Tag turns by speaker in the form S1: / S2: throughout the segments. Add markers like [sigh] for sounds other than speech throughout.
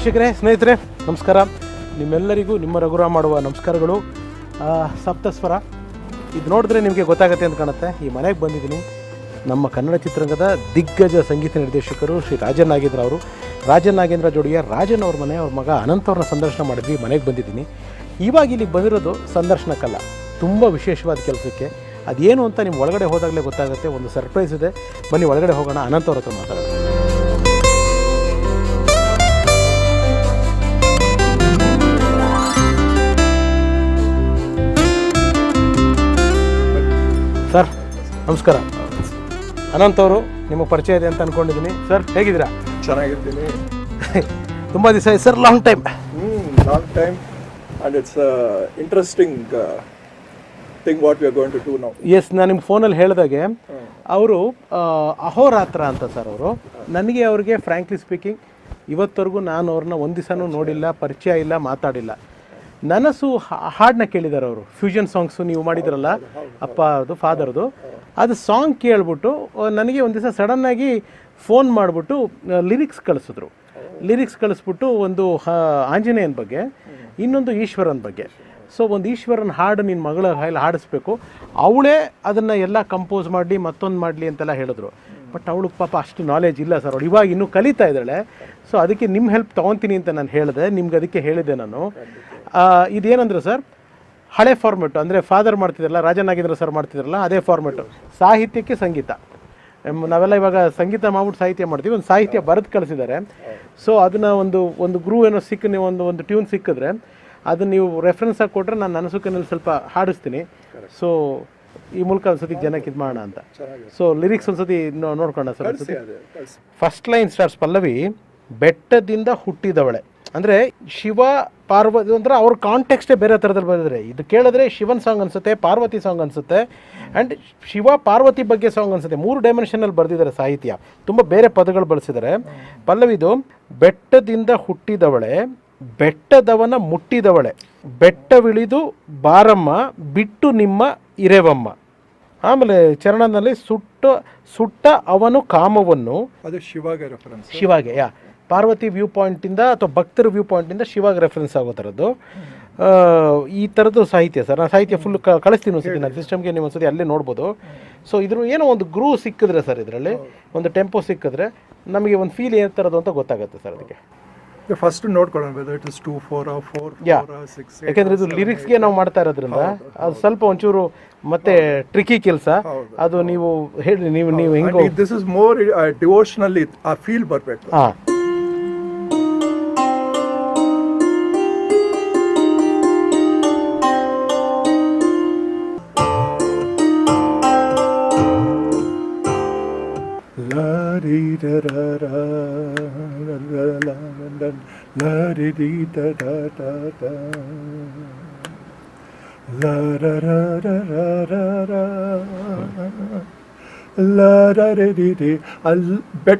S1: ವೀಕ್ಷಕರೇ, ಸ್ನೇಹಿತರೆ, ನಮಸ್ಕಾರ. ನಿಮ್ಮೆಲ್ಲರಿಗೂ ನಿಮ್ಮ ರಘುರ ಮಾಡುವ ನಮಸ್ಕಾರಗಳು. ಸಪ್ತಸ್ವರ. ಇದು ನೋಡಿದ್ರೆ ನಿಮಗೆ ಗೊತ್ತಾಗುತ್ತೆ ಅಂತ ಕಾಣುತ್ತೆ. ಈ ಮನೆಗೆ ಬಂದಿದ್ದೀನಿ. ನಮ್ಮ ಕನ್ನಡ ಚಿತ್ರರಂಗದ ದಿಗ್ಗಜ ಸಂಗೀತ ನಿರ್ದೇಶಕರು ಶ್ರೀ ರಾಜನ್ ನಾಗೇಂದ್ರ ಅವರು. ರಾಜನ್ ನಾಗೇಂದ್ರ ಜೋಡಿಯ ರಾಜನ್ ಅವ್ರ ಮನೆ, ಅವ್ರ ಮಗ ಅನಂತ ಅವ್ರನ್ನ ಸಂದರ್ಶನ ಮಾಡಿದ್ವಿ, ಮನೆಗೆ ಬಂದಿದ್ದೀನಿ. ಇವಾಗ ಇಲ್ಲಿಗೆ ಬಂದಿರೋದು ಸಂದರ್ಶನಕ್ಕಲ್ಲ. ತುಂಬ ವಿಶೇಷವಾದ ಕೆಲಸಕ್ಕೆ. ಅದೇನು ಅಂತ ನಿಮ್ಮ ಒಳಗಡೆ ಹೋದಾಗಲೇ ಗೊತ್ತಾಗುತ್ತೆ. ಒಂದು ಸರ್ಪ್ರೈಸ್ ಇದೆ. ಬನ್ನಿ, ಒಳಗಡೆ ಹೋಗೋಣ. ಅನಂತ ಅವ್ರ ಹತ್ರ ಮಾತಾಡೋಣ. ಸರ್ ನಮಸ್ಕಾರ. ಅನಂತ್ ಅವರು ನಿಮ್ಮ ಪರಿಚಯ ಇದೆ ಅಂತ ಅನ್ಕೊಂಡಿದ್ದೀನಿ. ಸರ್ ಹೇಗಿದ್ದೀರಾ?
S2: ಚೆನ್ನಾಗಿರ್ತೀನಿ [laughs]
S1: ತುಂಬ ದಿವಸ ಆಯ್ತು sir long time
S2: long time and it's interesting thing what we are going to do now
S1: yes ನಾನು ನಿಮ್ಮ ಫೋನಲ್ಲಿ ಹೇಳಿದಾಗೆ ಅವರು ಅಹೋರಾತ್ರ ಅಂತ ಸರ್ ಅವರು ನನಗೆ ಅವ್ರಿಗೆ ಫ್ರ್ಯಾಂಕ್ಲಿ ಸ್ಪೀಕಿಂಗ್ ಇವತ್ತವರೆಗೂ ನಾನು ಅವ್ರನ್ನ ಒಂದು ದಿವಸನೂ ನೋಡಿಲ್ಲ ಪರಿಚಯ ಇಲ್ಲ ಮಾತಾಡಿಲ್ಲ. ನನಸು ಹಾಡನ್ನ ಕೇಳಿದ್ದಾರೆ ಅವರು. ಫ್ಯೂಷನ್ ಸಾಂಗ್ಸು ನೀವು ಮಾಡಿದ್ರಲ್ಲ, ಅಪ್ಪ ಅದು ಫಾದರ್ದು ಅದು ಸಾಂಗ್ ಕೇಳ್ಬಿಟ್ಟು ನನಗೆ ಒಂದು ದಿವಸ ಸಡನ್ನಾಗಿ ಫೋನ್ ಮಾಡಿಬಿಟ್ಟು ಲಿರಿಕ್ಸ್ ಕಳಿಸಿದ್ರು. ಲಿರಿಕ್ಸ್ ಕಳಿಸ್ಬಿಟ್ಟು ಒಂದು ಆಂಜನೇಯನ ಬಗ್ಗೆ, ಇನ್ನೊಂದು ಈಶ್ವರನ ಬಗ್ಗೆ. ಸೊ ಒಂದು ಈಶ್ವರನ ಹಾಡು ನಿನ್ನ ಮಗಳ ಹಾಡಿಸ್ಬೇಕು. ಅವಳೇ ಅದನ್ನು ಎಲ್ಲ ಕಂಪೋಸ್ ಮಾಡಲಿ, ಮತ್ತೊಂದು ಮಾಡಲಿ ಅಂತೆಲ್ಲ ಹೇಳಿದ್ರು. ಬಟ್ ಅವಳು ಪಾಪ ಅಷ್ಟು ನಾಲೆಜ್ ಇಲ್ಲ ಸರ್ ಅವಳು ಇವಾಗ ಇನ್ನೂ ಕಲಿತಾ ಇದ್ದಾಳೆ. ಸೊ ಅದಕ್ಕೆ ನಿಮ್ಮ ಹೆಲ್ಪ್ ತೊಗೊತೀನಿ ಅಂತ ನಾನು ಹೇಳಿದೆ. ನಿಮ್ಗೆ ಅದಕ್ಕೆ ಹೇಳಿದೆ ನಾನು. ಇದೇನಂದ್ರೆ ಸರ್ ಹಳೆ ಫಾರ್ಮೆಟು ಅಂದರೆ ಫಾದರ್ ಮಾಡ್ತಿದ್ರಲ್ಲ, ರಾಜನಾಗೇಂದ್ರ ಸರ್ ಮಾಡ್ತಿದ್ರಲ್ಲ, ಅದೇ ಫಾರ್ಮೆಟು ಸಾಹಿತ್ಯಕ್ಕೆ ಸಂಗೀತ. ನಾವೆಲ್ಲ ಇವಾಗ ಸಂಗೀತ ಮಾಡ್ಬಿಟ್ಟು ಸಾಹಿತ್ಯ ಮಾಡ್ತೀವಿ. ಒಂದು ಸಾಹಿತ್ಯ ಬರೆದು ಕಳಿಸಿದ್ದಾರೆ. ಸೊ ಅದನ್ನು ಒಂದು ಒಂದು ಗ್ರೂ ಏನೋ ಸಿಕ್ಕ ನೀವು ಒಂದು ಒಂದು ಟ್ಯೂನ್ ಸಿಕ್ಕಿದ್ರೆ, ಅದನ್ನ ನೀವು ರೆಫರೆನ್ಸ್ ಆಗಿ ಕೊಟ್ಟರೆ ನಾನು ನನಸುಕನಲ್ಲಿ ಸ್ವಲ್ಪ ಹಾಡಿಸ್ತೀನಿ. ಸೊ ಈ ಮೂಲಕ ಒಂದ್ಸತಿ ಜನಕ್ಕೆ ಇದು ಮಾಡೋಣ ಅಂತ. ಸೊ ಲಿರಿಕ್ಸ್ ಒಂದ್ಸತಿ ನೋಡ್ಕೊಂಡ sir. First line starts Pallavi ಬೆಟ್ಟದಿಂದ ಹುಟ್ಟಿದವಳೆ. ಅಂದರೆ ಶಿವ ಪಾರ್ವತಿ ಅಂದ್ರೆ ಅವ್ರ ಕಾಂಟೆಕ್ಸ್ಟೇ ಬೇರೆ ಥರದಲ್ಲಿ ಬಂದಿದ್ರೆ ಇದು ಕೇಳಿದ್ರೆ ಶಿವನ್ ಸಾಂಗ್ ಅನ್ಸುತ್ತೆ ಪಾರ್ವತಿ ಸಾಂಗ್ ಅನ್ಸುತ್ತೆ ಆ್ಯಂಡ್ ಶಿವ ಪಾರ್ವತಿ ಬಗ್ಗೆ ಸಾಂಗ್ ಅನ್ಸುತ್ತೆ. ಮೂರು ಡೈಮೆನ್ಷನಲ್ಲಿ ಬರೆದಿದ್ದಾರೆ ಸಾಹಿತ್ಯ. ತುಂಬ ಬೇರೆ ಪದಗಳು ಬಳಸಿದ್ದಾರೆ. ಪಲ್ಲವಿದು ಬೆಟ್ಟದಿಂದ ಹುಟ್ಟಿದವಳೆ ಬೆಟ್ಟದವನ ಮುಟ್ಟಿದವಳೆ. ಬೆಟ್ಟವಿಳಿದು ಬಾರಮ್ಮ ಬಿಟ್ಟು ನಿಮ್ಮ ಇರೆವಮ್ಮ. ಆಮೇಲೆ ಚರಣದಲ್ಲಿ ಸುಟ್ಟ ಸುಟ್ಟ ಅವನು ಕಾಮವನ್ನು
S2: ಅದು ಶಿವಾಗೆ ರೆಫರೆನ್ಸ್
S1: ಶಿವಾಗೆ ಯಾ. ಪಾರ್ವತಿ ವ್ಯೂ ಪಾಯಿಂಟಿಂದ ಅಥವಾ ಭಕ್ತರ ವ್ಯೂ ಪಾಯಿಂಟಿಂದ ಶಿವಾಗ ರೆಫರೆನ್ಸ್ ಆಗೋ ಥರದ್ದು ಈ ಥರದ್ದು ಸಾಹಿತ್ಯ ಸರ್. ನಾನು ಸಾಹಿತ್ಯ ಫುಲ್ ಕಳಿಸ್ತೀನಿ ಒಂದ್ಸತಿ ನಾನು. ಸಿಸ್ಟಮ್ಗೆ ನೀವು ಒಂದ್ಸತಿ ಅಲ್ಲೇ ನೋಡ್ಬೋದು. ಸೊ ಇದ್ರ ಏನೋ ಒಂದು ಗ್ರೂ ಸಿಕ್ಕಿದ್ರೆ ಸರ್ ಇದರಲ್ಲಿ. ಒಂದು ಟೆಂಪೋ ಸಿಕ್ಕಿದ್ರೆ ನಮಗೆ ಒಂದು ಫೀಲ್ ಏನು ಥರದ್ದು ಅಂತ ಗೊತ್ತಾಗುತ್ತೆ ಸರ್ ಅದಕ್ಕೆ.
S2: ಫಸ್ಟ್ ನೋಡ್ಕೊಳ್ಳೋಣ whether it is two four four
S1: Yeah.
S2: Six
S1: ಯಾಕಂದ್ರೆ ಇದು ಲಿರಿಕ್ಸ್ಗೆ ನಾವು ಮಾಡ್ತಾ ಇರೋದ್ರಿಂದ ಅದು ಸ್ವಲ್ಪ ಒಂಚೂರು ಮತ್ತೆ ಟ್ರಿಕಿ ಕೆಲಸ. ಅದು ನೀವು ಹೇಳಿ ನೀವು ನೀವು ಹೆಂಗೋ
S2: ದಿಸ್ ಇಸ್ ಮೋರ್ ಡಿವೋಷನಲ್ಲಿ ಆ ಫೀಲ್ ಬರಬೇಕು.
S1: ಹಾಂ.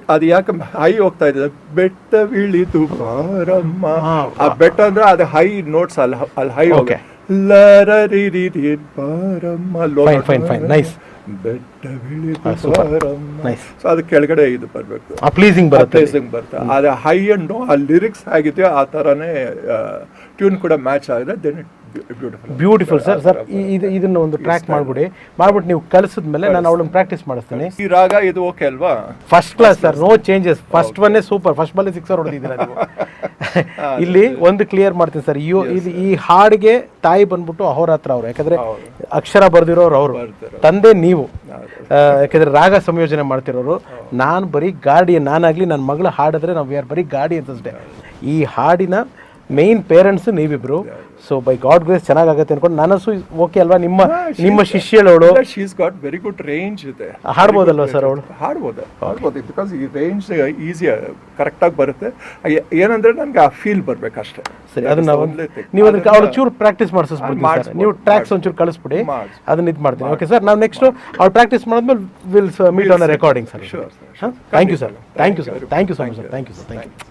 S2: ಅದು ಯಾಕೆ ಹೈ ಹೋಗ್ತಾ ಇದೆ ಬೆಟ್ಟವಿಳಿದು ಬಾರಮ್ಮ ಆ ಬೆಟ್ಟ ಅಂದ್ರೆ ಅದು ಹೈ ನೋಟ್ಸ್ ಅಲ್ಲಿ ಅಲ್ಲಿ ಹೈ ಹೋಗಿ
S1: Okay.
S2: ಲ ರಿ ರಿ ರಿ ಬಾರಮ್ಮ
S1: Fine, fine, fine. Nice.
S2: ಬೆಟ್ಟವಿಳಿದು
S1: Ah, super. Nice.
S2: ಸೊ ಅದು ಕೆಳಗಡೆ ಇದು ಬರಬೇಕು.
S1: ಆ ಪ್ಲೀಸಿಂಗ್ ಬರುತ್ತೆ
S2: ಪ್ಲೇಸಿಂಗ್ ಬರುತ್ತೆ. ಅದು ಹೈ ಅಂಡ್ ಆ ಲಿರಿಕ್ಸ್ ಆಗಿದೆ ಆ ಥರನೇ ಟ್ಯೂನ್ ಕೂಡ ಮ್ಯಾಚ್ ಆಗಿದೆ then it beautiful
S1: beautiful sir sir ಇದು ಇದನ್ನ ಒಂದು ಟ್ರ್ಯಾಕ್ ಮಾಡ್ಬಿಡಿ. ಮಾಡ್ಬಿಟ್ಟು ನೀವು ಕಲಿಸಿದ್ಮೇಲೆ ನಾನು ಅವಳನ್ನ ಪ್ರಾಕ್ಟೀಸ್ ಮಾಡಿಸ್ತೇನೆ.
S2: ಈ ರಾಗ ಇದು ಓಕೆ ಅಲ್ವಾ?
S1: First class sir no changes first ಒನ್ನೇ super first ಬಲ್ಲಿ ಸಿಕ್ಸರ್ ಹೊಡೆದಿದ್ದೀರಾ ನೀವು? [laughs] [laughs] ಇಲ್ಲಿ ಒಂದು ಕ್ಲಿಯರ್ ಮಾಡ್ತೀನಿ ಸರ್ ಈ ಇಲ್ಲಿ ಈ ಹಾಡಿಗೆ ತಾಯಿ ಬಂದ್ಬಿಟ್ಟು ಅಹೋರಾತ್ರ ಅವರು. ಯಾಕಂದ್ರೆ ಅಕ್ಷರ ಬರ್ದಿರೋರು ಅವರು. ತಂದೆ ನೀವು. ಯಾಕಂದ್ರೆ ರಾಗ ಸಂಯೋಜನೆ ಮಾಡ್ತಿರೋರು. ನಾನು ಬರೀ ಗಾರ್ಡಿಯನ್ ನಾನಾಗ್ಲಿ ನನ್ನ ಮಗಳು ಹಾಡಿದ್ರೆ ನಾವು ಯಾರು ಬರೀ ಗಾರ್ಡಿಯನ್ಸ್ ಅಷ್ಟೇ ಈ ಹಾಡಿನ ಮೇನ್ ಪೇರೆಂಟ್ಸ್ ನೀವಿಬ್ರು. ಸೊ ಬೈ ಗಾಡ್ ಗ್ರೇಸ್ ಚೆನ್ನಾಗಾಗತ್ತೆ ಅನ್ಕೊಂಡು ನನಸು ಓಕೆ ಅಲ್ವಾ? ನಿಮ್ಮ ನಿಮ್ಮ ಶಿಷ್ಯಳವಳು.
S2: She's got very good range ಇದೆ.
S1: ಹಾಡ್ಬೋದಲ್ವಾ ಸರ್ ಅವಳು?
S2: ಹಾಡ್ಬೋದು ಹಾಡ್ಬೋದು. ಬಿಕಾಸ್ ಈ ರೇಂಜ್ ಈಸಿ ಕರೆಕ್ಟಾಗಿ ಬರುತ್ತೆ. ಏನಂದ್ರೆ ನನಗೆ ಆ ಫೀಲ್ ಬರ್ಬೇಕು ಅಷ್ಟೇ
S1: ಸರಿ ಅದನ್ನ ನೀವು ಅದಕ್ಕೆ ಅವಳು ಚೂರು ಪ್ರಾಕ್ಟೀಸ್ ಮಾಡಿಸ್ಬಿಡ್ತೀನಿ ನೀವು ಟ್ರ್ಯಾಕ್ಸ್ ಒಂಚೂರು ಕಳಿಸ್ಬಿಡಿ. ಅದನ್ನ ಇದು ಮಾಡ್ತೀನಿ. ಓಕೆ ಸರ್ ನಾನು ನೆಕ್ಸ್ಟ್ ಅವ್ಳು ಪ್ರಾಕ್ಟೀಸ್ ಮಾಡಿದ್ಮೇಲೆ will meet on recording sir thank you sir thank you sir thank you so much sir thank you sir thank you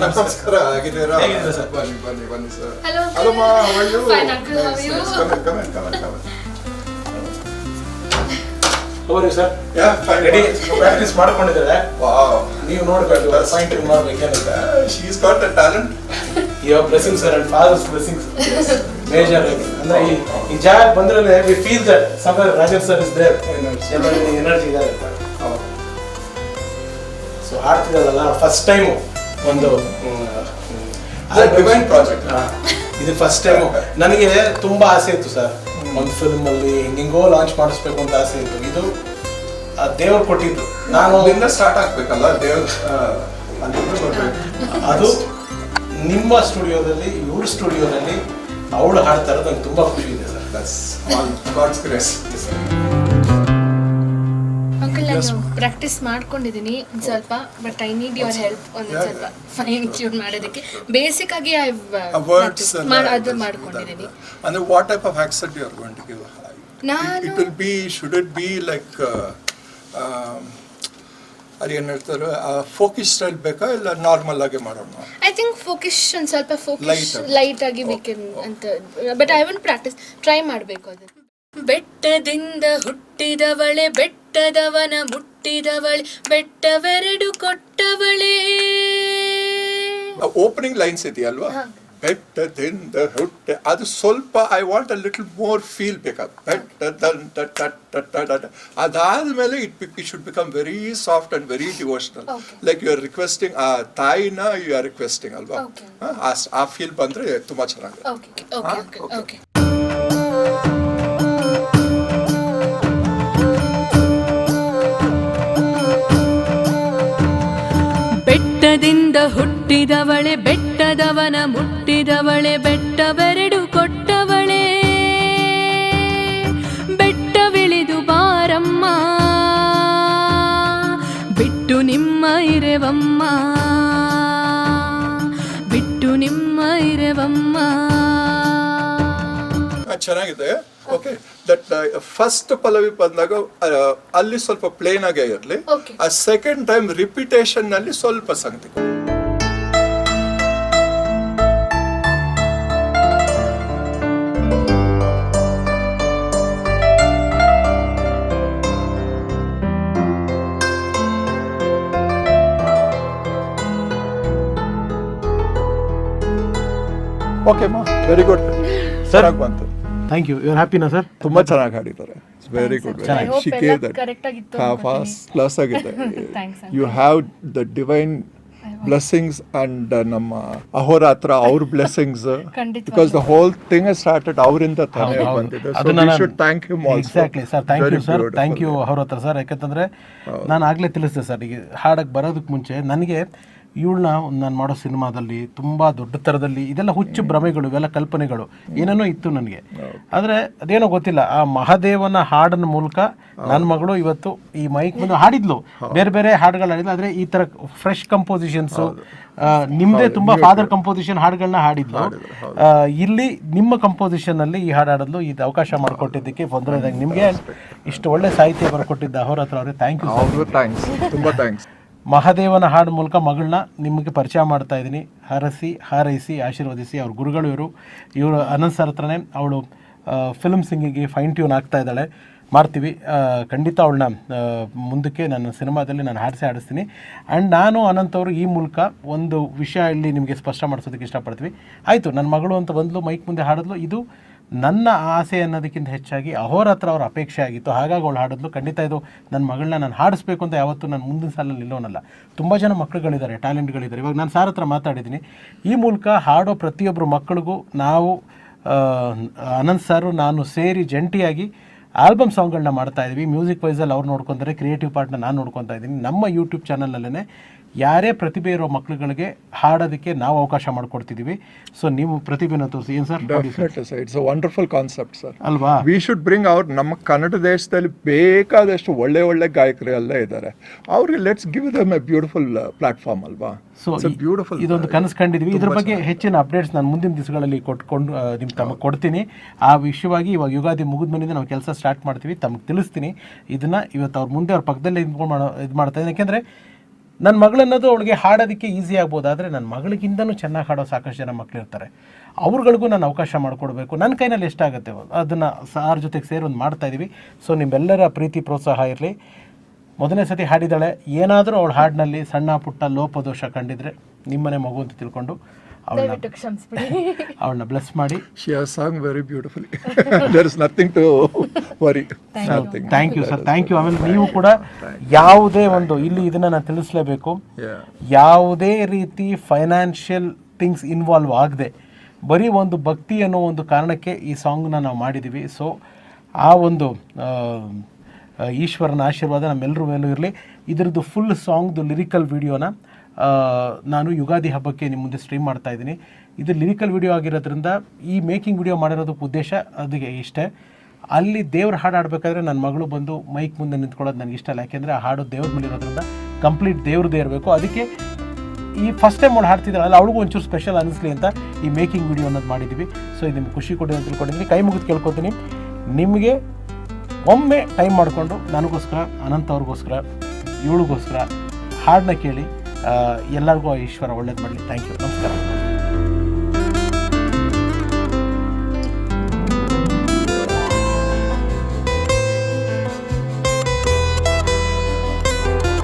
S3: ನಮಸ್ಕಾರ ಆಗಿದ್ದೀರಾ ಬನ್ನಿ ಬನ್ನಿ ಬನ್ನಿ sir.
S4: Hello, uncle. Fine, uncle. How are you?
S3: in.
S1: ಅವರು sir
S2: yeah.
S1: Ready practice ಮಾಡ್ಕೊಂಡಿದ್ದಾರೆ.
S2: Wow
S1: ನೀವು ನೋಡ್ಬೇಕು point ಮಾಡ್ಬೇಕೇನಂತ
S2: She's got a talent
S1: your blessings sir and father's blessings major ಅಂದ್ರೆ ಈ ಈ ಜಾಗ ಬಂದ್ರೆ we feel that Samar Rajan sir is there energy ಇದೆ ಸೊ ಹಾಡ್ತಿದ್ದಾರಲ್ಲ ಫಸ್ಟ್ ಟೈಮ್ ಒಂದು
S2: ಡಿವೈನ್
S1: ಪ್ರಾಜೆಕ್ಟ್ ಇದು ಫಸ್ಟ್ ಟೈಮ್ ನನಗೆ ತುಂಬಾ ಆಸೆ ಇತ್ತು ಸರ್. ಒಂದು ಫಿಲ್ಮ್ ಅಲ್ಲಿ ಹಿಂಗಿಂಗೋ ಲಾಂಚ್ ಮಾಡಿಸ್ಬೇಕು ಅಂತ ಆಸೆ ಇತ್ತು. ಇದು ಆ ದೇವ್ರು ಕೊಟ್ಟಿದ್ದು. ನಾನು
S2: ಅಲ್ಲಿಂದ ಸ್ಟಾರ್ಟ್ ಆಗ್ಬೇಕಲ್ಲ? ದೇವ್ರ
S1: ಅದು ನಿಮ್ಮ ಸ್ಟುಡಿಯೋದಲ್ಲಿ ಇವ್ರ ಸ್ಟುಡಿಯೋದಲ್ಲಿ ಅವಳು ಹಾಡ್ತಾ ಇರೋದು ನಂಗೆ ತುಂಬಾ ಖುಷಿ ಇದೆ sir.
S2: That's all God's grace.
S4: ನಾನು ಪ್ರಾಕ್ಟೀಸ್ ಮಾಡ್ಕೊಂಡಿದ್ದೀನಿ ಸ್ವಲ್ಪ but I need your help ಒಂದು ಸ್ವಲ್ಪ ಫೈನ್ ಟ್ಯೂನ್ ಮಾಡೋದಕ್ಕೆ. ಬೇಸಿಕ್ ಆಗಿ ಐ
S2: ವರ್ಡ್ಸ್
S4: ಮಾಡ್-
S2: uh,
S4: ಅದು ಮಾಡ್ಕೊಂಡಿದ್ದೀನಿ
S2: ಅಂದ್ರೆ what type of type you are going to? It,
S4: ನಾನು
S2: it will be should it be like uh, ಅದೇನು ಹೇಳ್ತಾರೆ ಫೋಕಿಸ್ ಸ್ಟೈಲ್ ಬೇಕಾ ಇಲ್ಲ ನಾರ್ಮಲ್ ಆಗಿ ಮಾಡೋಣ?
S4: ಐ ಥಿಂಕ್ ಫೋಕಿಶ್ ಒಂದು ಸ್ವಲ್ಪ ಫೋಕಿಶ್ ಲೈಟ್ ಆಗಿ. ವಿ ಅಂತ but I want practice try ಮಾಡಬೇಕು ಅದು. ಬೆಟ್ಟದಿಂದ ಹುಟ್ಟಿದವಳೆ ಬೆಟ್ಟದವನ ಮುಟ್ಟಿದವಳೆ ಬೆಟ್ಟವೆರಡು ಕೊಟ್ಟವಳೇ.
S2: ಓಪನಿಂಗ್ ಲೈನ್ಸ್ ಇದೆಯಲ್ವಾ? ಬೆಟ್ಟದಿಂದ ಹುಟ್ಟ. ಅದು ಸ್ವಲ್ಪ I want a little more feel ಬೇಕಾದ ಬೆಟ್ಟದಂತ ಅದಾದ್ಮೇಲೆ it it should become very soft and very devotional like you are requesting ಆ ತಾಯಿನ ಯು ಆರ್ ರಿಕ್ವೆಸ್ಟಿಂಗ್ ಅಲ್ವಾ. ಆ- ಫೀಲ್ ಬಂದ್ರೆ ತುಂಬಾ ಚೆನ್ನಾಗಿದೆ
S4: ಬೆಟ್ಟದಿಂದ ಹುಟ್ಟಿದವಳೆ, ಬೆಟ್ಟದವನ ಮುಟ್ಟಿದವಳೆ, ಬೆಟ್ಟವೆರಡು ಕೊಟ್ಟವಳೆ. ಬೆಟ್ಟವಿಳಿದು ಬಾರಮ್ಮ, ಬಿಟ್ಟು ನಿಮ್ಮ ಇರೆವಮ್ಮ, ಬಿಟ್ಟು ನಿಮ್ಮ ಇರೆವಮ್ಮ.
S2: ಚೆನ್ನಾಗಿದೆ. ದಟ್ ಫಸ್ಟ್ ಪಲ್ಲವಿ ಬಂದಾಗ ಅಲ್ಲಿ ಸ್ವಲ್ಪ ಪ್ಲೇನ್ ಆಗೇ ಇರಲಿ. ಆ ಸೆಕೆಂಡ್ ಟೈಮ್ ರಿಪಿಟೇಷನ್ನಲ್ಲಿ ಸ್ವಲ್ಪ ಸಂಗತಿ. ಓಕೆ ಮಾ ವೆರಿ ಗುಡ್ ಚೆನ್ನಾಗಿ ಬಂತು.
S1: ಥ್ಯಾಂಕ್ ಯು ಯುವರ್ ಹ್ಯಾಪಿನಾ ಸರ್
S2: ತುಂಬಾ ಚೆನ್ನಾಗಿ ಹಾಡಿದ್ದಾರೆ. ವೆರಿ ಗುಡ್ ಫಾಸ್ಟ್ ಕ್ಲಾಸ್ ಆಗಿದೆ. You have the divine blessings and ನಮ್ಮ ಅಹೋರಾತ್ರ ಅವ್ರ blessings. Because the whole thing started ಅವರಿಂದ ತಾನೇ. ಬಂದಿದೆ. Thank you
S1: exactly sir thank you sir thank you ಅವ್ರ ಹತ್ರ ಸರ್ ಯಾಕಂತಂದ್ರೆ ನಾನು ಆಗಲೇ ತಿಳಿಸಿದೆ ಸರ್ ಈಗ ಹಾಡಕ್ಕೆ ಬರೋದಕ್ಕೆ ಮುಂಚೆ. ನನಗೆ ಇವಳನ್ನ ನಾನು ಮಾಡೋ ಸಿನಿಮಾದಲ್ಲಿ ತುಂಬ ದೊಡ್ಡ ಥರದಲ್ಲಿ ಇದೆಲ್ಲ ಹುಚ್ಚು ಭ್ರಮೆಗಳು ಇವೆಲ್ಲ ಕಲ್ಪನೆಗಳು ಏನೇನೋ ಇತ್ತು ನನಗೆ. ಆದರೆ ಅದೇನೋ ಗೊತ್ತಿಲ್ಲ ಆ ಮಹಾದೇವನ ಹಾಡಿನ ಮೂಲಕ ನನ್ನ ಮಗಳು ಇವತ್ತು ಈ ಮೈಕ್ ಮುಂದೆ ಹಾಡಿದ್ಲು. ಬೇರೆ ಬೇರೆ ಹಾಡುಗಳು ಹಾಡಿದ್ಲು ಆದರೆ ಈ ಥರ ಫ್ರೆಶ್ ಕಂಪೋಸಿಷನ್ಸು ನಿಮ್ಮದೇ ತುಂಬ ಫಾದರ್ ಕಂಪೋಸಿಷನ್ ಹಾಡುಗಳನ್ನ ಹಾಡಿದ್ಲು. ಇಲ್ಲಿ ನಿಮ್ಮ ಕಂಪೋಸಿಷನ್ನಲ್ಲಿ ಈ ಹಾಡು ಹಾಡಲು ಇದು ಅವಕಾಶ ಮಾಡಿಕೊಟ್ಟಿದ್ದಕ್ಕೆ ಮೊದಲನೇದಾಗಿ ನಿಮಗೆ ಇಷ್ಟು ಒಳ್ಳೆ ಸಾಹಿತ್ಯ ಬರ್ಕೊಟ್ಟಿದ್ದ ಅವರ ಹತ್ರ ಅವರೇ ಥ್ಯಾಂಕ್ ಯು
S2: ಥ್ಯಾಂಕ್ಸ್ ತುಂಬ ಥ್ಯಾಂಕ್ಸ್
S1: ಮಹಾದೇವನ ಹಾಡು ಮೂಲಕ ಮಗಳನ್ನ ನಿಮಗೆ ಪರಿಚಯ ಮಾಡ್ತಾ ಇದ್ದೀನಿ. ಹರಸಿ, ಹಾರೈಸಿ, ಆಶೀರ್ವದಿಸಿ ಅವ್ರ ಗುರುಗಳು ಇವರು. ಇವರು ಅನಂತ್ ಸರ್ ಹತ್ರನೇ ಅವಳು ಫಿಲ್ಮ್ ಸಿಂಗಿಗೆ ಫೈನ್ ಟ್ಯೂನ್ ಆಗ್ತಾ ಇದ್ದಾಳೆ. ಮಾಡ್ತೀವಿ. ಖಂಡಿತ ಅವಳನ್ನ ಮುಂದಕ್ಕೆ ನನ್ನ ಸಿನಿಮಾದಲ್ಲಿ ನಾನು ಹಾಡಿಸಿ ಹಾಡಿಸ್ತೀನಿ. ಆ್ಯಂಡ್ ನಾನು ಅನಂತ್ ಅವರು ಈ ಮೂಲಕ ಒಂದು ವಿಷಯ ಇಲ್ಲಿ ನಿಮಗೆ ಸ್ಪಷ್ಟ ಮಾಡಿಸೋದಕ್ಕೆ ಇಷ್ಟಪಡ್ತೀವಿ. ಆಯಿತು ನನ್ನ ಮಗಳು ಅಂತ ಬಂದಲು, ಮೈಕ್ ಮುಂದೆ ಹಾಡಿದ್ಲು. ಇದು ನನ್ನ ಆಸೆ ಅನ್ನೋದಕ್ಕಿಂತ ಹೆಚ್ಚಾಗಿ ಅಹೋರಾತ್ರ ಅವ್ರ ಅಪೇಕ್ಷೆ ಆಗಿತ್ತು. ಹಾಗಾಗಿ ಅವಳು ಹಾಡಿದ್ಲು. ಖಂಡಿತ ಇದು ನನ್ನ ಮಗಳನ್ನ ನಾನು ಹಾಡಿಸ್ಬೇಕು ಅಂತ ಯಾವತ್ತೂ ನಾನು ಮುಂದಿನ ಸಾಲಲ್ಲಿ ನಿಲ್ಲೋನಲ್ಲ. ತುಂಬ ಜನ ಮಕ್ಕಳುಗಳಿದ್ದಾರೆ, ಟ್ಯಾಲೆಂಟ್ಗಳಿದ್ದಾರೆ. ಇವಾಗ ನಾನು ಸಾರ್ ಹತ್ರ ಮಾತಾಡಿದ್ದೀನಿ. ಈ ಮೂಲಕ ಹಾಡೋ ಪ್ರತಿಯೊಬ್ಬರು ಮಕ್ಕಳಿಗೂ ನಾವು ಅನಂತ್ ಸಾರು, ನಾನು ಸೇರಿ ಜಂಟಿಯಾಗಿ ಆಲ್ಬಮ್ ಸಾಂಗ್ಗಳನ್ನ ಮಾಡ್ತಾ ಇದ್ದೀವಿ ಮ್ಯೂಸಿಕ್ ವೈಸಲ್ಲಿ ಅವ್ರು ನೋಡ್ಕೊತಾರೆ, ಕ್ರಿಯೇಟಿವ್ ಪಾರ್ಟ್ನ ನಾನು ನೋಡ್ಕೊತಾ ಇದ್ದೀನಿ ನಮ್ಮ ಯೂಟ್ಯೂಬ್ ಚಾನಲಲ್ಲೇ ಯಾರೇ ಪ್ರತಿಭೆ ಇರೋ ಮಕ್ಕಳುಗಳಿಗೆ ಹಾಡೋದಕ್ಕೆ ನಾವು ಅವಕಾಶ ಮಾಡಿಕೊಡ್ತಿದ್ದೀವಿ ಸೊ ನೀವು ಪ್ರತಿಭೆನ ತೋರಿಸಿ. ಏನು sir?
S2: Definitely sir. It's a wonderful concept sir
S1: ಅಲ್ವಾ?
S2: ವಿ ಶುಡ್ ಬ್ರಿಂಗ್ ಅವ್ರು ನಮ್ಮ ಕನ್ನಡ ದೇಶದಲ್ಲಿ ಬೇಕಾದಷ್ಟು ಒಳ್ಳೆ ಒಳ್ಳೆ ಗಾಯಕರು ಎಲ್ಲ ಇದ್ದಾರೆ. ಅವ್ರಿಗೆ let's give them a beautiful platform ಅಲ್ವಾ?
S1: ಸೊ
S2: ಬ್ಯೂಟಿಫುಲ್
S1: ಇದೊಂದು ಕನಸು ಕಂಡಿದ್ವಿ ಇದ್ರ ಬಗ್ಗೆ ಹೆಚ್ಚಿನ ಅಪ್ಡೇಟ್ಸ್ ನಾನು ಮುಂದಿನ ದಿವಸಗಳಲ್ಲಿ ಕೊಟ್ಕೊಂಡು ನಿಮ್ಮ ತಮಗೆ ಕೊಡ್ತೀನಿ. ಆ ವಿಷಯವಾಗಿ ಇವಾಗ ಯುಗಾದಿ ಮುಗಿದ ಮನೆಯಿಂದ ನಾವು ಕೆಲಸ ಸ್ಟಾರ್ಟ್ ಮಾಡ್ತೀವಿ. ತಮಗೆ ತಿಳಿಸ್ತೀನಿ. ಇದನ್ನ ಇವತ್ತು ಅವ್ರ ಮುಂದೆ ಅವ್ರ ಪಕ್ಕದಲ್ಲೇ ಇದ್ಕೊಂಡು ಮಾಡೋ ಇದು ಮಾಡ್ತಾ ಇದ್ದೀನಿ. ಯಾಕೆಂದರೆ ನನ್ನ ಮಗಳನ್ನೋದು ಅವಳಿಗೆ ಹಾಡೋದಕ್ಕೆ ಈಸಿ ಆಗ್ಬೋದು, ಆದರೆ ನನ್ನ ಮಗಳಿಗಿಂತನೂ ಚೆನ್ನಾಗಿ ಹಾಡೋ ಸಾಕಷ್ಟು ಜನ ಮಕ್ಕಳಿರ್ತಾರೆ ಅವ್ರಗಳಿಗೂ ನಾನು ಅವಕಾಶ ಮಾಡಿಕೊಡ್ಬೇಕು. ನನ್ನ ಕೈನಲ್ಲಿ ಎಷ್ಟಾಗುತ್ತೆ ಅದನ್ನು ಸಾರ್ ಜೊತೆಗೆ ಸೇರಿ ಒಂದು ಮಾಡ್ತಾ ಇದ್ದೀವಿ ಸೊ ನಿಮ್ಮೆಲ್ಲರ ಪ್ರೀತಿ, ಪ್ರೋತ್ಸಾಹ ಇರಲಿ. ಮೊದಲನೇ ಸತಿ ಹಾಡಿದಾಳೆ ಏನಾದರೂ ಅವಳ ಹಾಡಿನಲ್ಲಿ ಸಣ್ಣ ಪುಟ್ಟ ಲೋಪದೋಷ ಕಂಡಿದ್ರೆ ನಿಮ್ಮನೆ ಮಗು ಅಂತ ತಿಳ್ಕೊಂಡು
S4: ದಯವಿಟ್ಟು ಕ್ಷಮಿಸ್ಬಿಡಿ. [laughs]
S1: ಅವಳನ್ನ ಬ್ಲೆಸ್ ಮಾಡಿ.
S2: She has song very beautiful there is nothing to worry.
S1: Thank you sir thank you ಆಮೇಲೆ ನೀವು ಕೂಡ ಯಾವುದೇ ಒಂದು ಇಲ್ಲಿ ಇದನ್ನ ನಾನು ತಿಳಿಸ್ಲೇಬೇಕು. ಯಾವುದೇ ರೀತಿ ಫೈನಾನ್ಷಿಯಲ್ ಥಿಂಗ್ಸ್ ಇನ್ವಾಲ್ವ್ ಆಗದೆ ಬರೀ ಒಂದು ಭಕ್ತಿ ಅನ್ನೋ ಒಂದು ಕಾರಣಕ್ಕೆ ಈ ಸಾಂಗ್ನ ನಾವು ಮಾಡಿದ್ದೀವಿ ಸೊ ಆ ಒಂದು ಈಶ್ವರನ ಆಶೀರ್ವಾದ ನಮ್ಮೆಲ್ಲರ ಮೇಲೂ ಇರಲಿ. ಇದರದ್ದು ಫುಲ್ ಸಾಂಗ್ದು ಲಿರಿಕಲ್ ವಿಡಿಯೋನ ನಾನು ಯುಗಾದಿ ಹಬ್ಬಕ್ಕೆ ನಿಮ್ಮ ಮುಂದೆ ಸ್ಟ್ರೀಮ್ ಮಾಡ್ತಾ ಇದ್ದೀನಿ. ಇದು ಲಿರಿಕಲ್ ವಿಡಿಯೋ ಆಗಿರೋದ್ರಿಂದ ಈ ಮೇಕಿಂಗ್ ವಿಡಿಯೋ ಮಾಡಿರೋದಕ್ಕೆ ಉದ್ದೇಶ ಅದಕ್ಕೆ ಇಷ್ಟೇ. ಅಲ್ಲಿ ದೇವ್ರ ಹಾಡು ಆಡಬೇಕಾದ್ರೆ ನನ್ನ ಮಗಳು ಬಂದು ಮೈಕ್ ಮುಂದೆ ನಿಂತ್ಕೊಳ್ಳೋದು ನನಗೆ ಇಷ್ಟ ಇಲ್ಲ. ಯಾಕೆಂದರೆ ಆ ಹಾಡು ದೇವ್ರ ಮೇಲೆ ಇರೋದ್ರಿಂದ ಕಂಪ್ಲೀಟ್ ದೇವ್ರದ್ದೇ ಇರಬೇಕು. ಅದಕ್ಕೆ ಈ ಫಸ್ಟ್ ಟೈಮ್ ಅವಳು ಹಾಡ್ತಿದ್ದಾಳಲ್ಲ, ಅವಳಿಗೂ ಒಂಚೂರು ಸ್ಪೆಷಲ್ ಅನಿಸ್ಲಿ ಅಂತ ಈ ಮೇಕಿಂಗ್ ವಿಡಿಯೋ ಅನ್ನೋದು ಮಾಡಿದ್ದೀವಿ ಸೊ ಇದು ನಿಮ್ಗೆ ಖುಷಿ ಕೊಡಿ ಅಂತ ತಿಳ್ಕೊಂಡಿದ್ದೀನಿ. ಕೈ ಮುಗಿದು ಕೇಳ್ಕೊತೀನಿ. ನಿಮಗೆ ಒಮ್ಮೆ ಟೈಮ್ ಮಾಡಿಕೊಂಡು ನನಗೋಸ್ಕರ, ಅನಂತ ಅವ್ರಿಗೋಸ್ಕರ, ಇವಳಿಗೋಸ್ಕರ ಹಾಡನ್ನ ಕೇಳಿ. ಎಲ್ಲರಿಗೂ ಈಶ್ವರ ಒಳ್ಳೇದು ಮಾಡಲಿ. ಥ್ಯಾಂಕ್ ಯು ನಮಸ್ಕಾರ.